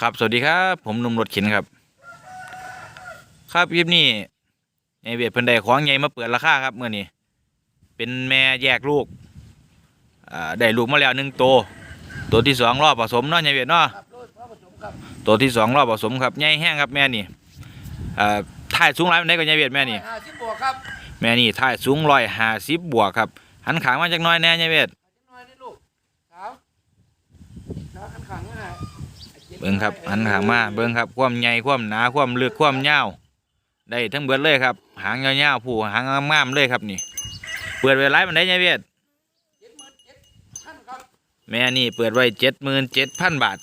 ครับ สวัสดีครับ ผมหนุ่มรถเข็นครับ ครับคลิปนี้ในเวียดเพิ่นได้ของใหญ่มาเปิดราคาครับเมื่อนี้ เป็นแม่แยกลูกอ่าได้ลูกมาแล้วหนึ่งตัว ตัวที่สองรอบผสมเนาะในเวียดเนาะครับโดยพระผสมครับตัวที่สองรอบผสมครับใหญ่แห้งครับแม่นี่อ่าถ่ายสูงหลายปานใดก็ในเวียดแม่นี่ห้าสิบบวกครับแม่นี่ถ่ายสูงร้อยห้าสิบบวกครับหันขางมาจากหน้อยแน่ในเวียด น้อยนี่ลูกสาวสาวขันขังง่าย เบิ่งครับหันขางมาเบิ่งครับความใหญ่ความหนาความลึกความยาวได้ทั้งเบิดเลยครับ หางยาวๆผู้หางงามๆเลยครับนี่เปิดไว้หลายมันได้ไงเวียดเจ็ดหมื่นเจ็ดพันครับแม่นี่เปิดไว้เจ็ดหมื่นเจ็ดพันบาท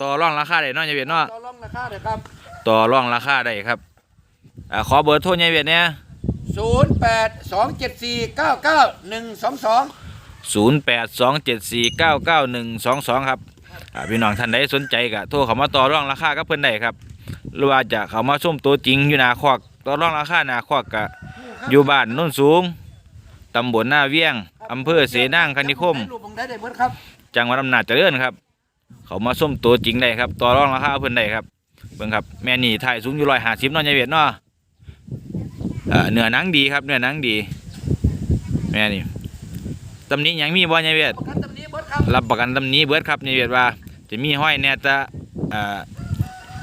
ต่อรองราคาได้เนาะยายเวียดเนาะต่อรองราคาเลยครับต่อรองราคาได้ครับอ่าขอเบอร์โทรยายเวียดเนี่ยศูนย์แปดสองเจ็ดสี่เก้าเก้าหนึ่งสองสองศูนย์แปดสองเจ็ดสี่เก้าเก้าหนึ่งสองสองครับอ่า พี่น้องท่านใดสนใจก็โทรเข้ามาต่อรองราคากับเพิ่นได้ครับ หรือว่าจะเข้ามาชมตัวจริงอยู่หนาคอกต่อรองราคาหนาคอกกะอยู่บ้านโนุ่นสูงตำบลหน้าเวียงอำเภอเสนางคณิคมลูกผมได้ได้เบิดครับจังหวัดอำนาจเจริญครับ เขามาส้มตัวจริงได้ครับ ต่อรองราคาเพิ่นได้ครับเบิ่งครับแม่นี่ถ่ายสูงอยู่ร้อยห้าสิบนาะยายเวียดเนาะเอ่อเนื้อหนังดีครับเนื้อหนังดี แม่นี่ตำหนี้ยังมีบ่ยายเวียด ประกันตำหนี้เบิดค รับรับประกันตำหนี้เบิดครับยายเวียดว่า จะมีห้อยแน่แต่เอ่อ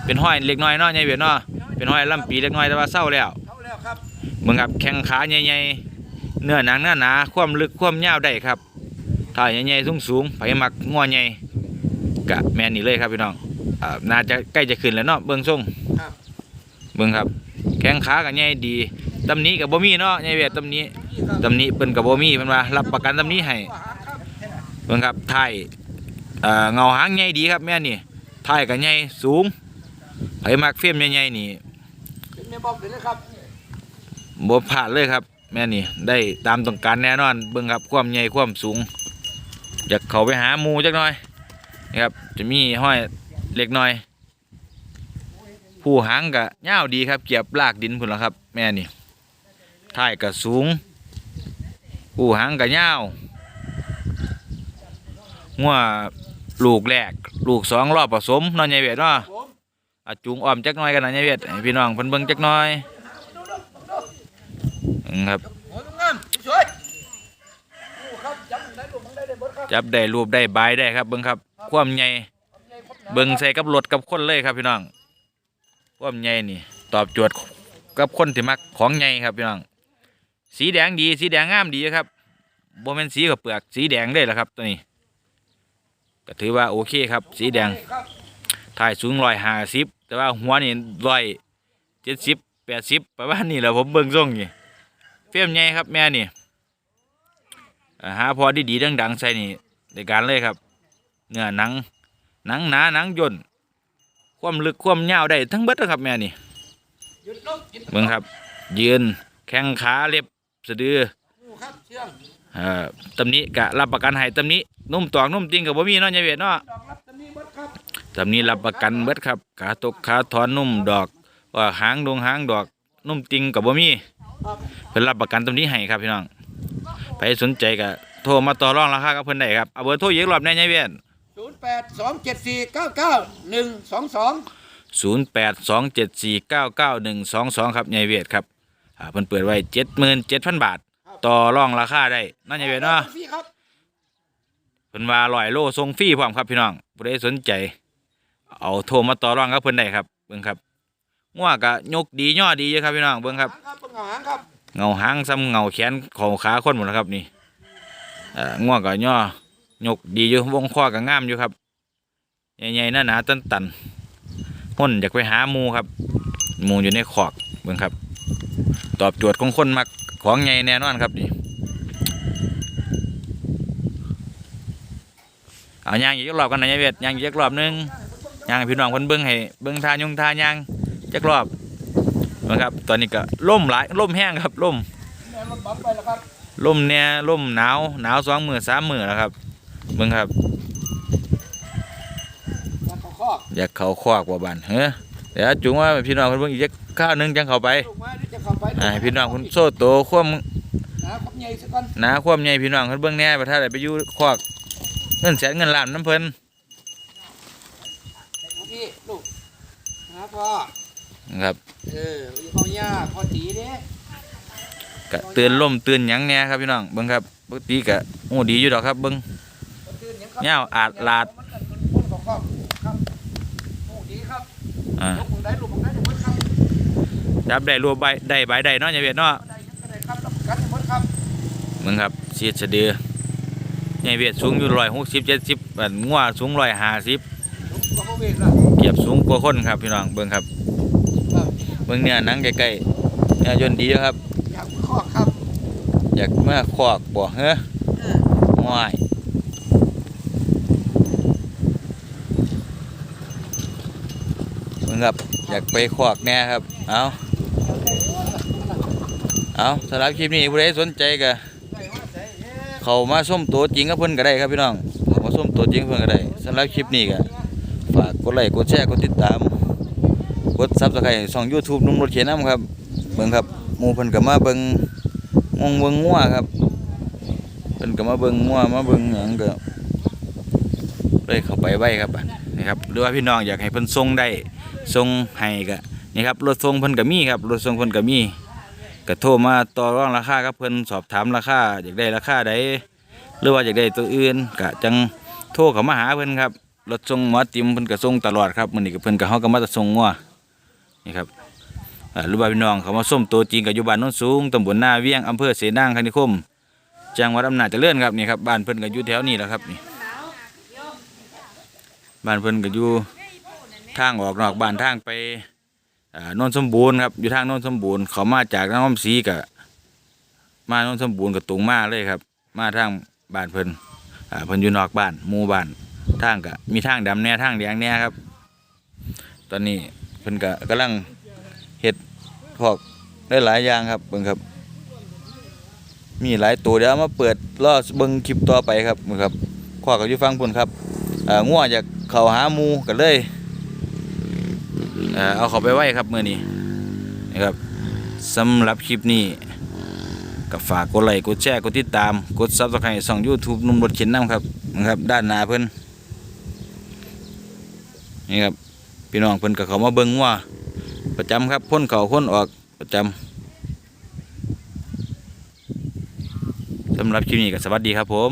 เป็นห้อยเล็กน้อยเนาะยายเวียดเนาะเป็นห้อยลำปีเล็กน้อยแต่ว่าเศร้าแล้วเขาแล้วครับเบิ่งครับแข้งขาใหญ่ๆเนื้อหนังหนาๆความลึกความยาวได้ครับถ่ายใหญ่ๆสูงๆไผมักงัวใหญ่กะแม่นนี่เลยครับพี่น้องอ่าน่าจะใกล้จะขึ้นแล้วเนาะเบิ่งทรงครับเบิ่งครับ แข้งขาก็ใหญ่ดีตำหนี้กับบ่มีเนาะใหญ่เวียดตำหนี้นี่ครับตำหนี้เพิ่นก็บ่มีเพิ่นว่ารับประกันตำหนี้ให้หัวหางครับ เบิ่งครับถ่ายเอ่อเงาหางใหญ่ดีครับแม่นี่ถ่ายก็ใหญ่สูงไผมักเฟรมใหญ่ๆนี่เป็นแม่บอกเลยนะครับบ่พลาดเลยครับ แม่นี่ได้ตามต้องการแน่นอนเบิ่งครับความใหญ่ความสูงอยากเข้าไปหาหมูจักหน่อยนี่ครับจะมีห้อยเล็กน้อย ผู้หางก็ยาวดีครับเกียบลากดินพุ่นละครับ แม่นี่ท้ายก็สูง ผู้หางก็ยาว งัวลูกแรก ลูกสองรอบผสมเนอนใหญ่เวียดเนาะอาจูงอ้อมจักน่อยกันนะใหญ่เวียดพี่น้องเพิ่นเบิ่งจักน่อยครับจับได้ลูกผมได้ได้เบิดครับจับได้รูปได้บได้ครับเบิงครับ ความใหญ่เบิงใส่กับรถกับคนเลยครับพี่น้องความใหญ่นี่ ตอบโจทย์กับคนที่มักของใหญ่ครับพี่น้อง สีแดงดีสีแดงงามดีครับโบ่แม่นสีกับเปลือกสีแดงเลยล่ะครับตัวนี้ ก็ถือว่าโอเคครับ สีแดงถ่ายสูงร้อยห้าสิบแต่ว่าหัวนี่ร้อยเจ็ดสิบแปดสิบประมาณนี้แหละผมเบิ่งทรงนี่เฟี้ยมใหญ่ครับแม่นี่หาพอดีๆดังๆใส่นี่ในการเลยครับ เนื้อหนังหนังหนาหนังย่นความลึกความยาวได้ทั้งเบิดนะครับแม่นี่หยุดลงกินเบิ่งครับ ยืนแข้งขาเล็บสะดือ ตำหนี้กะรับประกันให้ตำหนี้นุ่มตอกนุ่มจริงกับบ่มีเนาะยายเวียดเนาะดอตำนี้รับตำนี้รับประกันเบิดครับขาตกขาถอนนุ่มดอกว่าหางดวงหางดอกนุ่มจริงกับบ่มีเพิ่นรับประกันตำนี้ให้ครับพี่น้องใครสนใจก็โทรมาต่อรองราคากับเพิ่นได้ครับเอาเบอร์โทรอีกรอบแน่ยายเวียนศูนย์แปดสองเจ็ดสี่เก้าเก้าหนึ่งสองสอง0827499122ครับยายเวียดครับเพิ่นเปิดไว้77,000บาท ต่อรองราคาได้เนาะยายเวียดเนาะฟรีครับเพิ่นว่า100โลส่งฟรีพร้อมครับพี่น้องผู้ใดสนใจ เอาโทรมาต่อรองกับเพิ่นได้ครับเบิ่งครับงัวก็ยกดีย่อดีอยู่ครับพี่น้องเบิ่งครับหางครับเบิ่งเอาหางครับเงาหางซ้ำเงาแขนของขาคนหมดแล้วครับนี่เอ่อง่วงก็ย่อยกดีอยู่วงคอก็งามอยู่ครับใหญ่ๆหน้าหนาตันตันๆห่นอยากไปหาหมูครับหมูอยู่ในขอกเบิ่งครับ ตอบโจทย์ของคนมัก ของใหญ่แน่นอนครับนี่เอายางอีกรอบกันนะยายเวทยางอีกรอบหนึงยางพี่น้องเพิ่นเบิ่งให้เบิ่งทายุงทายางจักรอบนะครับ ตอนนี้ก็ล่มหลายล่มแห้งครับล่มแม่รถบัมแล้วครับล่มเนี่ยล่มหนาวหนาวสองมือสามมือแล้วครับเบิ่งครับ อยากเขาคอกว่าบ้านเฮ้อเดี๋ยวจุงว่าพี่น้องเพิ่นเบิ่งอีกจักข้าวหนึงจังเข้าไป อ่าให้พี่น้องเพิ่นโซ่โตความนะขับใหญ่สักก่อนหนาความใหญ่พี่น้องเพิ่นเบิ่งแหน่ว่าถ้าได้ไปอยู่คอกเงินแสนเงินล้านน้ำเพิ่นโอเคพี่ลูกหาพ่อนะครับเอออยู่เขาย่าพอดีเด้กะเตือนล่มเตือนหยังแหน่ครับพี่น้องเบิ่งครับปกติกะโอ้ดีอยู่ดอกครับเบิ่งเงาอาดลาด คนของครอบครับโอ้ดีครับ อ่า ลูกมึงได้ลูกมึงได้เดี๋ยวมึงครับ จับได้รัวใบได้ใบได้เนาะอยเวียดเนาะมึงครับเสียดสะดืออย่เวียดสูงอยู่ร้อยหกสิบเจ็ดสิบงัวสูงร้อยห้าสิบลูกก็บ่เกียบสูงกว่าคนครับพี่น้องเบิ่งครับครับเบิ่งเนี่ยนังใกล้ๆเนี่ยยนดีครับ อยากข้อครับ อยากมื่อคอกบ่เฮ้อเออง่ายเบิ่งครับอยากไปคอกแน่ครับ เอา เอาสำหรับคลิปนี้ผู้ใดสนใจก็ได้ว่าใจเอ๊ะเขามาส้มตัวจริงกับเพิ่นก็ได้ครับพี่น้องเขามาส้มตัวจริงเพิ่นก็ได้สำหรับคลิปนี้ก็ฝากกดไลค์กดแชร์กดติดตามกด Subscribe ช่อง YouTube นุ่มรถเขียนน้ำครับเบิ่งครับมูเพิ่นก็มาเบิ่งงงเบิ่งงัวครับเพิ่นก็มาเบิ่งงัวมาเบิ่งหยังก็เลยเข้าไปไว้ครับนี่ครับหรือว่าพี่น้องอยากให้เพิ่นส่งได้ส่งให้ก็นี่ครับรถส่งเพิ่นก็มีครับรถส่งเพิ่นก็มี ก็โทรมาต่อรองราคากับเพิ่นสอบถามราคาอยากได้ราคาใดหรือว่าอยากได้ตัวอื่นก็จังโทรเข้ามาหาเพิ่นครับรถส่งหมอติมเพิ่นก็ส่งตลอดครับมื้อนี้ก็เพิ่นก็เฮาก็มาจะส่งงัวนี่ครับหรือว่าพี่น้องเขามาส้มตัวจริงกับอยู่บ้านโน้นสูงตำบลหน้าเวียงอำเภอเสนางคณิคมจังหวัดอำนาจเจริญครับนี่ครับบ้านเพิ่นก็อยู่แถวนี้แหละครับนี่บ้านเพิ่นก็อยู่ทางออกนอกบ้านทางไป นนสมบูรณ์ครับอยู่ทางนนสมบูรณ์เขามาจากนครศรีก็มานนสมบูรณ์ก็ตรงมาเลยครับ มาทางบ้านเพิ่นอ่าเพิ่นอยู่นอกบ้านหมู่บ้านทางก็มีทางดำแน่ทางแดงแน่ครับ ตอนนี้เพิ่นก็กำลังเห็ดพอกได้หลายอย่างครับเบิ่งครับ มีหลายตัวเดี๋ยวมาเปิดรอเบิ่งคลิปต่อไปครับเบิ่งครับขวากับยู่ฟังพุ่นครับอ่างัวอยากเข้าหาหมูกันเลย เอาเขาไปไว้ครับเมื้อนี้นะครับสำหรับคลิปนี้ก็ฝากกดไลค์กดแชร์กดติดตามกด Subscribe ช่อง YouTube นุ่มรถเข็นน้ำครับนะครับ ด้านหน้าเพิ่อนนี่ครับพี่น้องเพิ่อนก็เขามาเบิ่งงัวประจำครับพ่นเขาพ่นออกประจำสำหรับคลิปนี้ก็สวัสดีครับผม